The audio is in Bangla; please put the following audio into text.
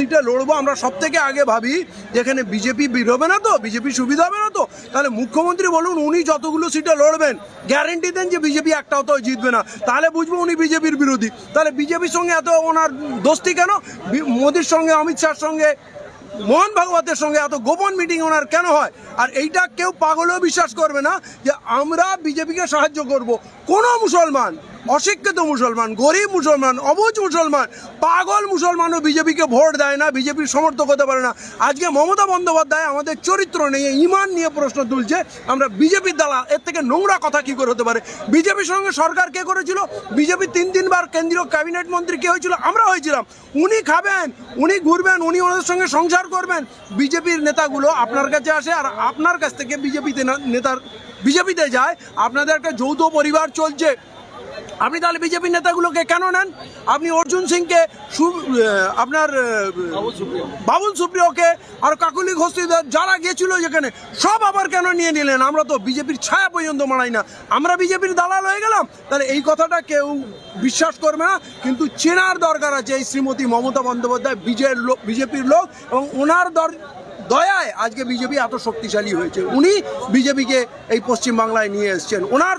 সিটে লড়বো, আমরা সব থেকে আগে ভাবি যেখানে বিজেপি বেরোবে না তো, বিজেপি সুবিধা হবে না তো, তাহলে মুখ্যমন্ত্রী বলুন উনি যতগুলো সিটে লড়বেন গ্যারেন্টি দেন যে বিজেপি একটাও তো জিতবে না। তাহলে বুঝব উনি বিজেপির বিরোধী। তাহলে বিজেপির সঙ্গে এত ওনার দোস্তি কেন? মোদির সঙ্গে, অমিত শাহর সঙ্গে, মোহন ভাগবতের সঙ্গে এত গোপন মিটিং ওনার কেন হয়? আর এইটা কেউ পাগলেও বিশ্বাস করবে না যে আমরা বিজেপিকে সাহায্য করব। কোনো মুসলমান অশিক্ষিত মুসলমান, গরিব মুসলমান, অবুজ মুসলমান, পাগল মুসলমানও বিজেপিকে ভোট দেয় না, বিজেপির সমর্থক হতে পারে না। আজকে মমতা বন্দ্যোপাধ্যায় আমাদের চরিত্র নিয়ে, ইমান নিয়ে প্রশ্ন তুলছে, আমরা বিজেপির দালা এর থেকে নোংরা কথা কি করে হতে পারে? বিজেপির সঙ্গে সরকার কে করেছিল? বিজেপি তিন তিনবার কেন্দ্রীয় ক্যাবিনেট মন্ত্রী কে হয়েছিল? আমরা হয়েছিলাম। উনি খাবেন, উনি ঘুরবেন, উনি ওনাদের সঙ্গে সংসার করবেন। বিজেপির নেতাগুলো আপনার কাছে আসে আর আপনার কাছ থেকে বিজেপিতে নেতার, বিজেপিতে যায়। আপনাদের একটা যৌথ পরিবার চলছে। আপনি তাহলে বিজেপি নেতাগুলোকে কেন নেন? আপনি অর্জুন সিংকে আপনার বাবুল সুপ্রিয়কে আর কাকুলি ঘোষিদার যারা গেছিল যেখানে, সব আবার কেন নিয়ে নিলেন? আমরা তো বিজেপির ছায়া পর্যন্ত মানাই না। আমরা বিজেপির দালাল হয়ে গেলাম। তাহলে এই কথাটা কেউ বিশ্বাস করবে না। কিন্তু চেনার দরকার আছে এই শ্রীমতী মমতা বন্দ্যোপাধ্যায় বিজের লোক বিজেপির লোক এবং ওনার দর দয়ায় আজকে বিজেপি এত শক্তিশালী হয়েছে। উনি বিজেপিকে এই পশ্চিমবাংলায় নিয়ে এসছেন। ওনার